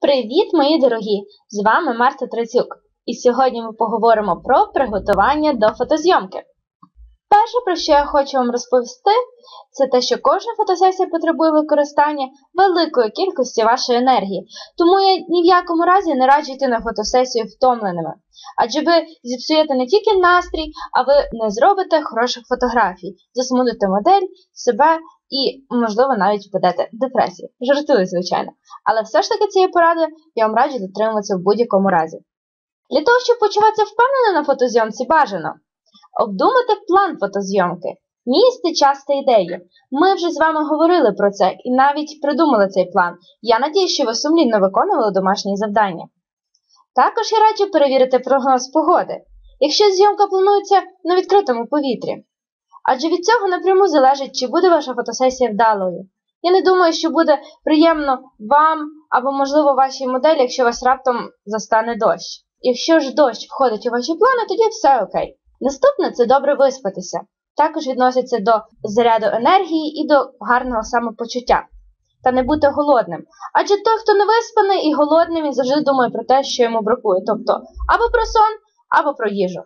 Привіт, мої дорогі! З вами Марта Трацюк. І сьогодні ми поговоримо про приготування до фотозйомки. Перше, про що я хочу вам розповісти, це те, що кожна фотосесія потребує використання великої кількості вашої енергії, тому я ні в якому разі не раджу йти на фотосесію втомленими. Адже ви зіпсуєте не тільки настрій, а ви не зробите хороших фотографій, засмудите модель, себе і, можливо, навіть впадете в депресію. Жартую, звичайно. Але все ж таки цієї поради я вам раджу дотримуватися в будь-якому разі. Для того, щоб почуватися впевнено на фотозйомці, бажано обдумати план фотозйомки, місце, час та ідеї. Ми вже з вами говорили про це і навіть придумали цей план. Я надію, що ви сумлінно виконували домашні завдання. Також я раджу перевірити прогноз погоди, якщо зйомка планується на відкритому повітрі. Адже від цього напряму залежить, чи буде ваша фотосесія вдалою. Я не думаю, що буде приємно вам або, можливо, вашій моделі, якщо вас раптом застане дощ. Якщо ж дощ входить у ваші плани, тоді все окей. Наступне це добре виспатися. Також відноситься до заряду енергії і до гарного самопочуття. Та не бути голодним. Адже той, хто не виспаний і голодний, він завжди думає про те, що йому бракує. Тобто або про сон, або про їжу.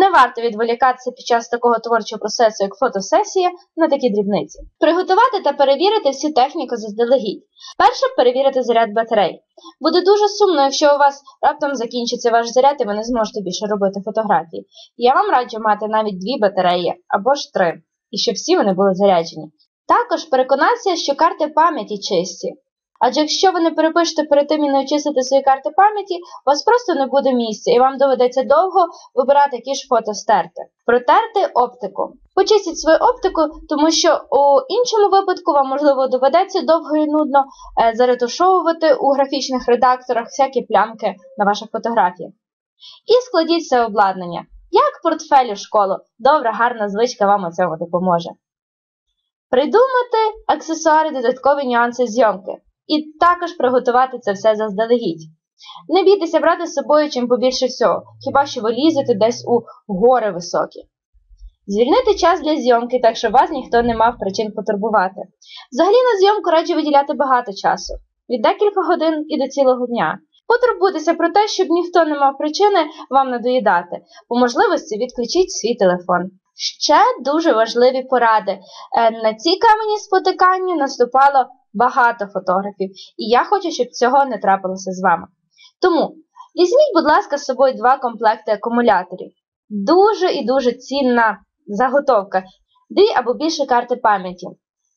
Не варто відволікатися під час такого творчого процесу, як фотосесія, на такі дрібниці. Приготувати та перевірити всю техніку заздалегідь. Перше перевірити заряд батарей. Буде дуже сумно, якщо у вас раптом закінчиться ваш заряд і ви не зможете більше робити фотографії. Я вам раджу мати навіть дві батареї або ж три, і щоб всі вони були заряджені. Також переконатися, що карти пам'яті чисті. Адже якщо ви не перепишете перед тим і не очистите свої карти пам'яті, у вас просто не буде місця, і вам доведеться довго вибирати, які ж фото стерти. Протерти оптику. Почистіть свою оптику, тому що у іншому випадку вам, можливо, доведеться довго і нудно е, заретушовувати у графічних редакторах всякі плямки на ваших фотографіях. І складіть це обладнання. Як портфель у школу. Добра, гарна звичка вам у цьому допоможе. Придумати аксесуари, додаткові нюанси зйомки і також приготувати це все заздалегідь. Не бійтеся брати з собою чим побільше всього, хіба що ви лізете десь у гори високі. Звільнити час для зйомки, так щоб вас ніхто не мав причин потурбувати. Взагалі на зйомку раджу виділяти багато часу, від декілька годин і до цілого дня. Потурбуйтеся про те, щоб ніхто не мав причини вам надоїдати. По можливості відключіть свій телефон. Ще дуже важливі поради. Е, на ці камені спотикання наступало багато фотографів, і я хочу, щоб цього не трапилося з вами. Тому візьміть, будь ласка, з собою два комплекти акумуляторів. Дуже і дуже цінна заготовка, дві або більше карти пам'яті.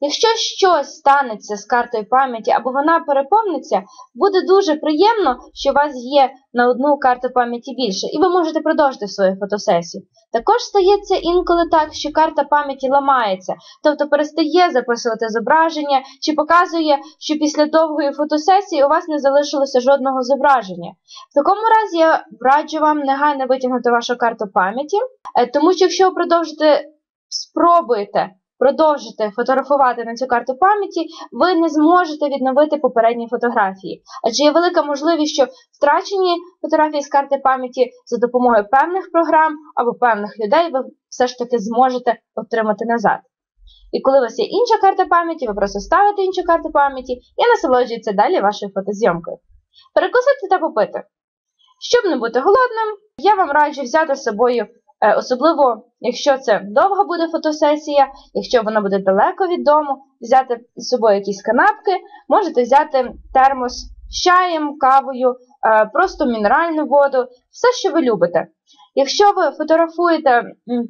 Якщо щось станеться з картою пам'яті або вона переповниться, буде дуже приємно, що у вас є на одну карту пам'яті більше, і ви можете продовжити свою фотосесію. Також стається інколи так, що карта пам'яті ламається, тобто перестає записувати зображення, чи показує, що після довгої фотосесії у вас не залишилося жодного зображення. В такому разі я раджу вам негайно витягнути вашу карту пам'яті, е, тому що якщо ви продовжите, спробуєте продовжите фотографувати на цю карту пам'яті, ви не зможете відновити попередні фотографії. Адже є велика можливість, що втрачені фотографії з карти пам'яті за допомогою певних програм або певних людей ви все ж таки зможете отримати назад. І коли у вас є інша карта пам'яті, ви просто ставите іншу карту пам'яті і насолоджуєтеся далі вашою фотозйомкою. Перекусити та попити. Щоб не бути голодним, я вам раджу взяти з собою Е, особливо, якщо це довга буде фотосесія, якщо вона буде далеко від дому, взяти з собою якісь канапки, можете взяти термос з чаєм, кавою, е, просто мінеральну воду, все, що ви любите. Якщо ви фотографуєте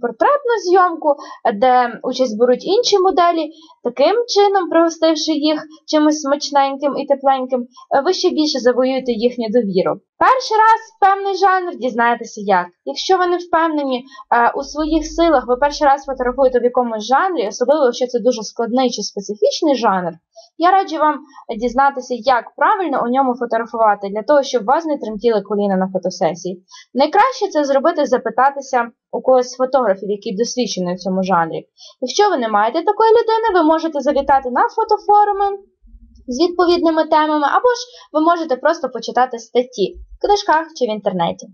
портретну зйомку, де участь беруть інші моделі, таким чином, пригостивши їх чимось смачненьким і тепленьким, ви ще більше завоюєте їхню довіру. Перший раз певний жанр дізнаєтеся як. Якщо ви не впевнені е, у своїх силах, ви перший раз фотографуєте в якомусь жанрі, особливо якщо це дуже складний чи специфічний жанр, я раджу вам дізнатися, як правильно у ньому фотографувати, для того, щоб вас не тремтіли коліна на фотосесії. Найкраще це зробити запитатися у когось з фотографів, який досвідчений у цьому жанрі. Якщо ви не маєте такої людини, ви можете завітати на фотофоруми з відповідними темами, або ж ви можете просто почитати статті в книжках чи в інтернеті.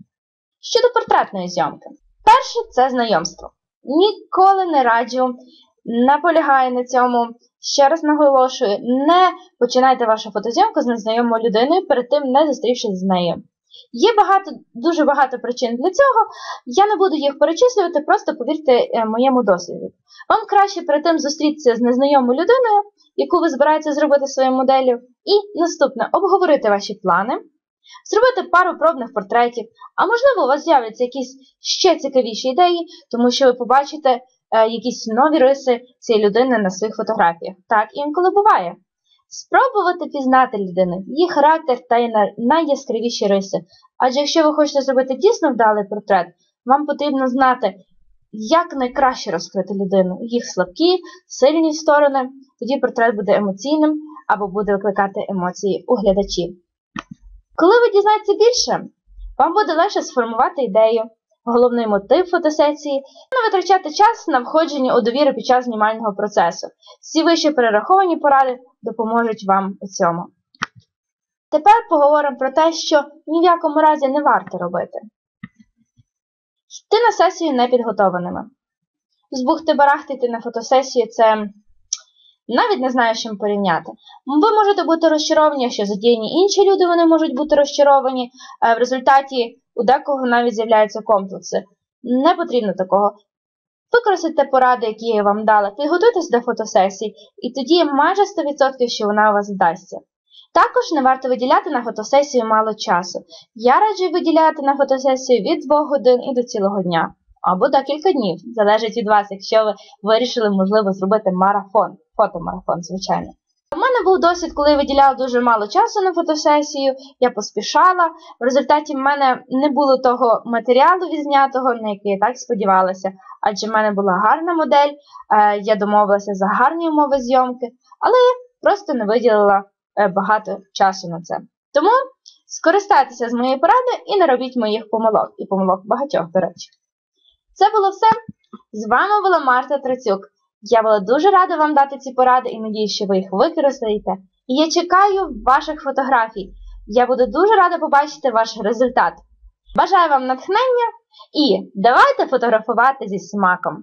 Щодо портретної зйомки. Перше це знайомство. Ніколи не раджу, наполягаю на цьому Ще раз наголошую, не починайте вашу фотозйомку з незнайомою людиною, перед тим не зустрівшись з нею. Є багато, дуже багато причин для цього. Я не буду їх перечислювати, просто повірте е, моєму досвіду. Вам краще перед тим зустрітися з незнайомою людиною, яку ви збираєтеся зробити своєю моделлю, і наступне обговорити ваші плани, зробити пару пробних портретів, а можливо, у вас з'являться якісь ще цікавіші ідеї, тому що ви побачите е, якісь нові риси цієї людини на своїх фотографіях. Так інколи буває. Спробувати пізнати людину, її характер та найяскравіші риси. Адже якщо ви хочете зробити дійсно вдалий портрет, вам потрібно знати, як найкраще розкрити людину, їх слабкі, сильні сторони, тоді портрет буде емоційним або буде викликати емоції у глядачів. Коли ви дізнаєтеся більше, вам буде легше сформувати ідею, головний мотив фотосесії, не витрачати час на входження у довіру під час знімального процесу. Всі вище перераховані поради допоможуть вам у цьому. Тепер поговоримо про те, що ні в якому разі не варто робити. Йти на сесію непідготованими. Збухти барахтити на фотосесію це навіть не знаю, чим порівняти. Ви можете бути розчаровані, якщо задіяні інші люди вони можуть бути розчаровані. В результаті у декого навіть з'являються комплекси. Не потрібно такого. Використайте поради, які я вам дала, підготуйтесь до фотосесії, і тоді майже 100% що вона у вас вдасться. Також не варто виділяти на фотосесію мало часу. Я раджу виділяти на фотосесію від 2 годин і до цілого дня. Або декілька днів. Залежить від вас, якщо ви вирішили, можливо, зробити марафон, фотомарафон, звичайно. У мене був досвід, коли я виділяла дуже мало часу на фотосесію, я поспішала. В результаті в мене не було того матеріалу відзнятого, на який я так сподівалася, адже в мене була гарна модель, е, я домовилася за гарні умови зйомки, але просто не виділила е, багато часу на це. Тому скористайтеся з моєї поради і не робіть моїх помилок, і помилок багатьох, до речі. Це було все. З вами була Марта Трацюк. Я була дуже рада вам дати ці поради і надію, що ви їх використаєте. І я чекаю ваших фотографій. Я буду дуже рада побачити ваш результат. Бажаю вам натхнення і давайте фотографувати зі смаком!